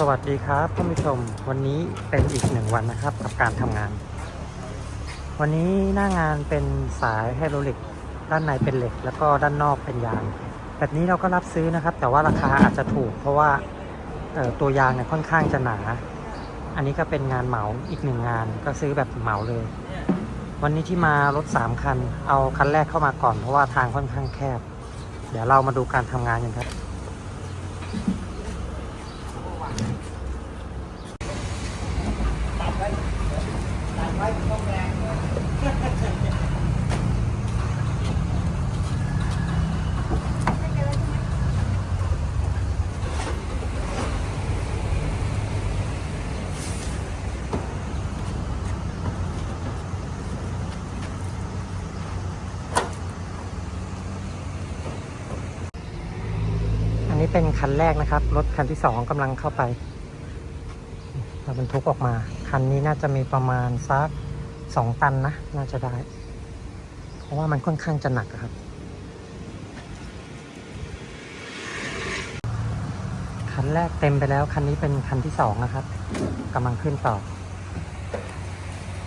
สวัสดีครับท่านผู้ชม วันนี้เป็นอีกหนึ่งวันนะครับ กับการทำงาน วันนี้หน้างานเป็นสายไฮดรอลิก ด้านในเป็นเหล็ก แล้วก็ด้านนอกเป็นยาง แบบนี้เราก็รับซื้อนะครับ แต่ว่าราคาอาจจะถูก เพราะว่าตัวยางเนี่ยค่อนข้างจะหนา อันนี้ก็เป็นงานเหมาอีกหนึ่งงานก็ซื้อแบบเหมาเลย วันนี้ที่มารถสามคัน เอาคันแรกเข้ามาก่อน เพราะว่าทางค่อนข้างแคบ เดี๋ยวเรามาดูการทำงานกันครับ เป็นคันแรกนะครับ รถคันที่สองกำลังเข้าไปเราบรรทุกออกมา คันนี้น่าจะมีประมาณสักสองตันนะ น่าจะได้ เพราะว่ามันค่อนข้างจะหนักครับ คันแรกเต็มไปแล้ว คันนี้เป็นคันที่สองนะครับกำลังขึ้นต่อ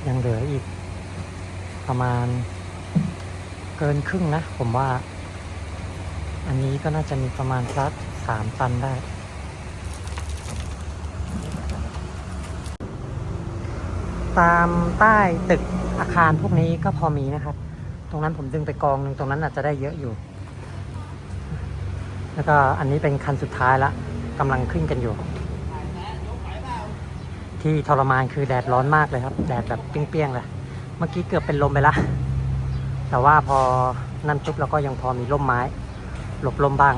ยังเหลืออีก ประมาณเกินครึ่งนะ ผมว่า อันนี้ก็น่าจะมีประมาณสักสามตันได้ ตามใต้ตึกอาคารพวกนี้ก็พอมีนะครับ ตรงนั้นผมดึงไปกองหนึ่งตรงนั้นอาจจะได้เยอะอยู่ แล้วก็อันนี้เป็นคันสุดท้ายละกำลังขึ้นกันอยู่ ที่ทรมานคือแดดร้อนมากเลยครับ แดดแบบเปรี้ยงๆเลยเมื่อกี้เกือบเป็นลมไปละแต่ว่าพอนั่นปุ๊บเราก็ยังพอมีร่มไม้ หลบลมบ้าง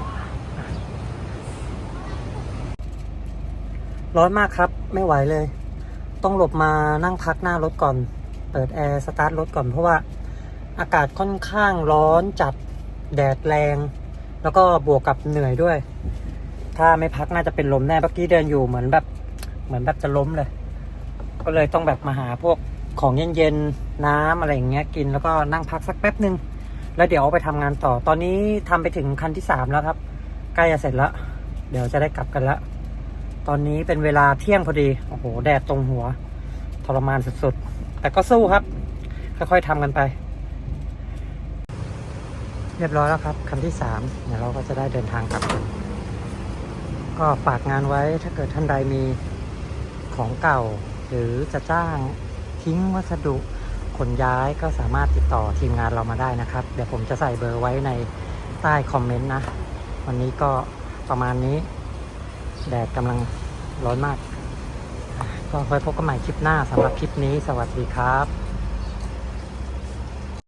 ร้อนมากครับไม่ไหวเลย ต้องหลบมานั่งพักหน้ารถก่อน เปิดแอร์สตาร์ทรถก่อนเพราะว่าอากาศค่อนข้างร้อนจัดแดดแรง แล้วก็บวกกับเหนื่อยด้วย ถ้าไม่พักน่าจะเป็นลมแน่เมื่อกี้เดินอยู่เหมือนแบบ เหมือนแบบจะล้มเลย ก็เลยต้องแบบมาหาพวกของเย็นๆ น้ำอะไรอย่างเงี้ยกินแล้วก็นั่งพักสักแป๊บหนึ่ง แล้วเดี๋ยวเอาไปทำงานต่อ ตอนนี้ทำไปถึงคันที่สามแล้วครับ ใกล้จะเสร็จแล้ว เดี๋ยวจะได้กลับกันแล้วตอนนี้เป็นเวลาเที่ยงพอดี โอ้โห แดดตรงหัว ทรมานสุดๆ แต่ก็สู้ครับ ค่อยๆทำกันไป เรียบร้อยแล้วครับ คันที่สามเดี๋ยวเราก็จะได้เดินทางกลับกันก็ฝากงานไว้ถ้าเกิดท่านใดมีของเก่า หรือจะจ้างทิ้งวัสดุ ขนย้ายก็สามารถติดต่อทีมงานเรามาได้นะครับ เดี๋ยวผมจะใส่เบอร์ไว้ในใต้คอมเมนต์นะ วันนี้ก็ประมาณนี้ แดดกำลังร้อนมาก ก็ไว้พบกันใหม่คลิปหน้าสำหรับคลิปนี้ สวัสดีครับ